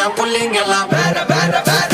புள்ளிங்கெல்லாம் புள்ளிங்கெல்லாம் வேற வேற வேற.